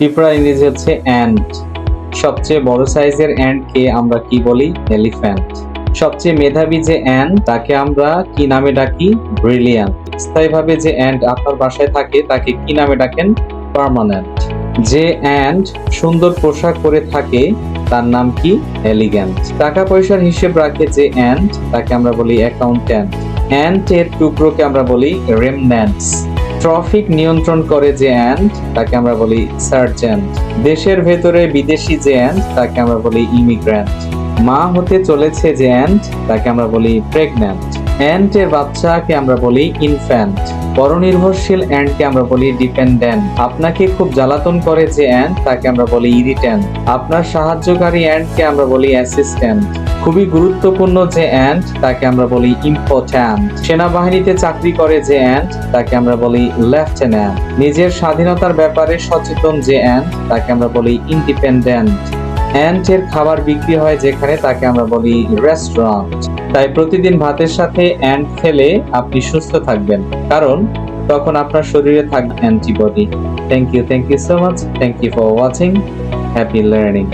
পিঁপড়া ইংরেজি হচ্ছে অ্যান্ড সবচেয়ে বড় সাইজের অ্যান্ড কে আমরা কি বলি? এলিফ্যান্ট সবচেয়ে মেধাবী যে অ্যান্ড তাকে আমরা কি নামে ডাকি? ব্রিলিয়ান্ট স্থায়ীভাবে যে অ্যান্ড আপনার বাসায় থাকে, তাকে কি নামে ডাকেন? পার্মানেন্ট যে অ্যান্ড সুন্দর পোশাক পরে থাকে, তার নাম কি? এলিগ্যান্ট টাকা পয়সার হিসেব রাখে যে অ্যান্ড তাকে আমরা বলি অ্যাকাউন্ট্যান্ট অ্যান্ড এর টুকরোকে আমরা বলি রেমন্যান্টস ট্রাফিক নিয়ন্ত্রণ করে যে অ্যান্ড, তাকে আমরা বলি সার্জেন্ট। দেশের ভেতরে বিদেশি যে অ্যান্ড, তাকে আমরা বলি ইমিগ্র্যান্ট। মা হতে চলেছে যে অ্যান্ড, তাকে আমরা বলি প্রেগন্যান্ট। অ্যান্ট এর বাচ্চাকে আমরা বলি ইনফ্যান্ট। পরনির্ভরশীল অ্যান্ডকে আমরা বলি ডিপেন্ডেন্ট। আপনাকে খুব জ্বালাতন করে যে অ্যান্ড, তাকে আমরা বলি ইরিট্যান্ট আপনার সাহায্যকারী অ্যান্ডকে আমরা বলি অ্যাসিস্ট্যান্ট। খুবই গুরুত্বপূর্ণ যে অ্যান্ড তাকে আমরা বলি ইম্পর্ট্যান্ট সেনাবাহিনীতে চাকরি করে যে অ্যান্ড তাকে আমরা বলি লেফটেন্যান্ট নিজের স্বাধীনতার ব্যাপারে সচেতন যে অ্যান্ড তাকে আমরা বলি ইন্ডিপেন্ডেন্ট অ্যান্টের খাবার বিক্রি হয় যেখানে, তাকে আমরা বলি রেস্টুরেন্ট তাই প্রতিদিন ভাতের সাথে অ্যান্ট খেলে আপনি সুস্থ থাকবেন। কারণ, তখন আপনার শরীরে থাকবে antibody thank you thank you so much thank you for watching happy learning